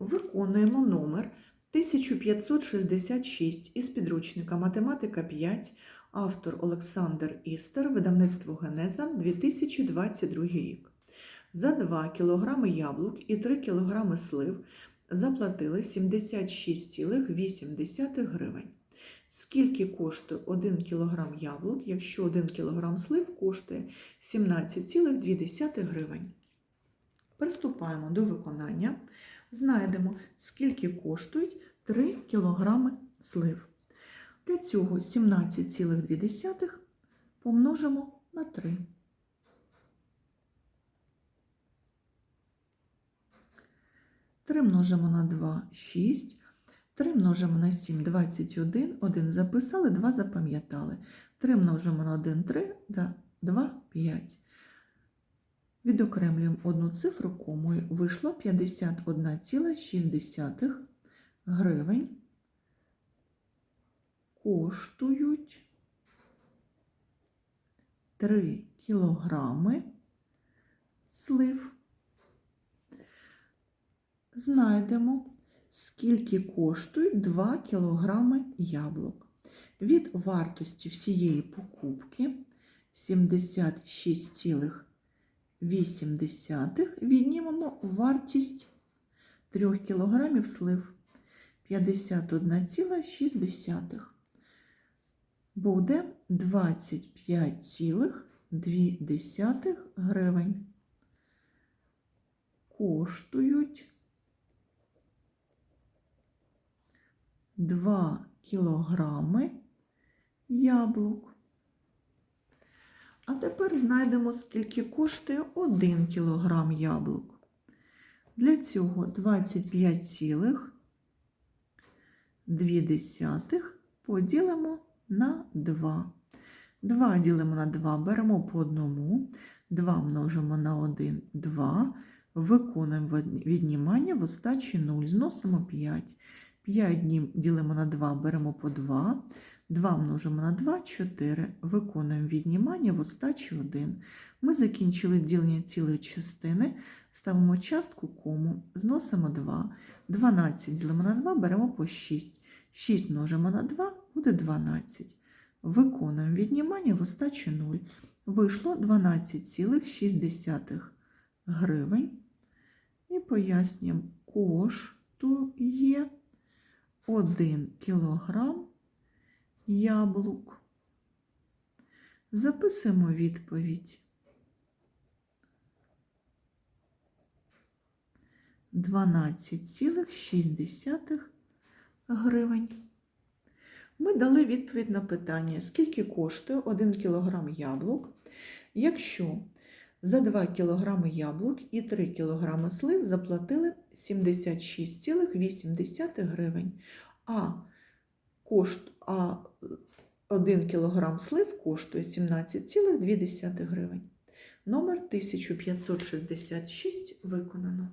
Виконуємо номер 1566 із підручника Математика 5, автор Олександр Істер, видавництво Генеза 2022 рік. За 2 кг яблук і 3 кг слив заплатили 76,8 гривень. Скільки коштує 1 кг яблук, якщо 1 кг слив коштує 17,2 гривень? Приступаємо до виконання. Знайдемо, скільки коштують 3 кг слив. Для цього 17,2 помножимо на 3. Три множимо на 2 – 6. 3 множимо на 7 – 21. 1 записали, 2 запам'ятали. 3 множимо на 1 – 3, 2 – 5. Відокремлюємо одну цифру комою. Вийшло 51,6 гривень. Коштують 3 кілограми слив. Знайдемо, скільки коштують 2 кілограми яблук. Від вартості всієї покупки 76,8 віднімемо вартість 3 кілограмів слив 51,6. Буде 25,2 гривень. Коштують 2 кілограми яблук. А тепер знайдемо, скільки коштує 1 кілограм яблук. Для цього 25,2 поділимо на 2. 2 ділимо на 2, беремо по одному, 2 множимо на 1, 2. Виконуємо віднімання в остачі 0, зносимо 5. 5 ділимо на 2, беремо по 2. 2 множимо на 2, 4. Виконуємо віднімання в остачі 1. Ми закінчили ділення цілої частини, ставимо частку кому, зносимо 2. 12 ділимо на 2, беремо по 6. 6 множимо на 2, буде 12. Виконуємо віднімання в остачі 0. Вийшло 12,6 гривень. І пояснюємо, коштує 1 кілограм яблук. Записуємо відповідь. 12,6 гривень. Ми дали відповідь на питання, скільки коштує 1 кг яблук, якщо за 2 кг яблук і 3 кг слив заплатили 76,8 гривень. А, кошт, а 1 кг слив коштує 17,2 гривень. Номер 1566 виконано.